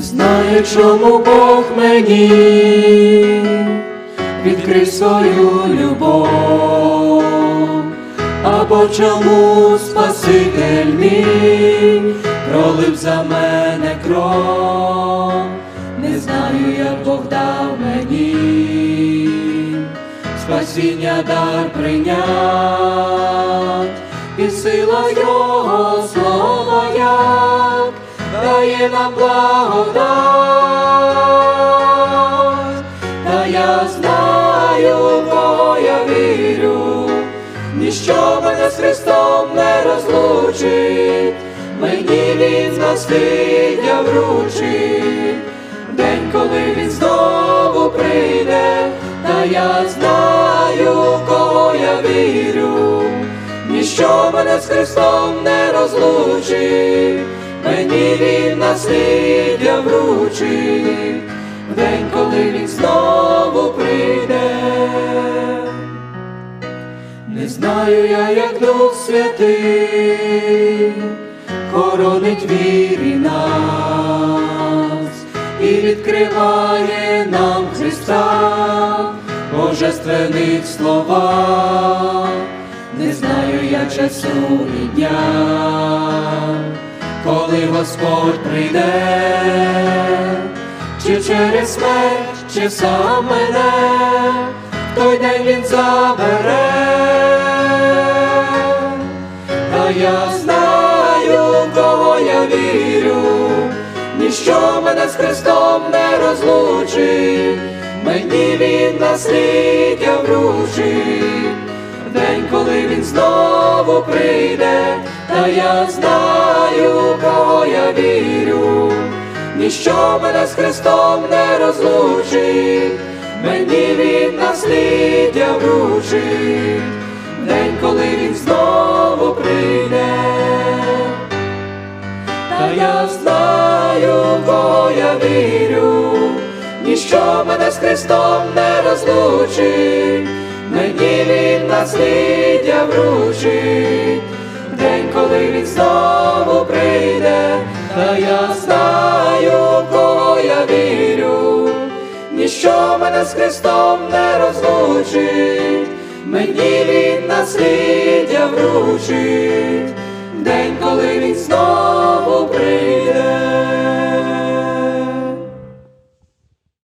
знаю, чому Бог мені відкрив свою любов, або чому Спаситель мій пролив за мене кров, не знаю, як Бог дав мені спасіння дар прийнять, і сила Його дає нам благодать, та я знаю, в кого я вірю, ніщо мене з Христом не розлучить, мені він насліддя вручить, день, коли він знову прийде, та я знаю, в кого я вірю, ніщо мене з Христом не розлучить, мені він насліддя вручить, в день, коли він знову прийде. Не знаю я, як Дух Святий хоронить вірі нас і відкриває нам Христа, божественних слова. Не знаю я часу і дня, Господь прийде, чи через смерть, чи сам мене, в той день він забере, та я знаю, кого я вірю, ніщо мене з Христом не розлучить, мені він насліддя вручить, в день, коли він знову прийде, та я знаю, ніщо мене з Христом не розлучить, мені він насліддя вручить, день, коли він знову прийде, та я знаю, кого я вірю, ніщо мене з Христом не розлучить, мені він насліддя вручить, день, коли він знову прийде, та я знаю, мене з Христом не розлучить, мені він насліддя вручить, день, коли він знову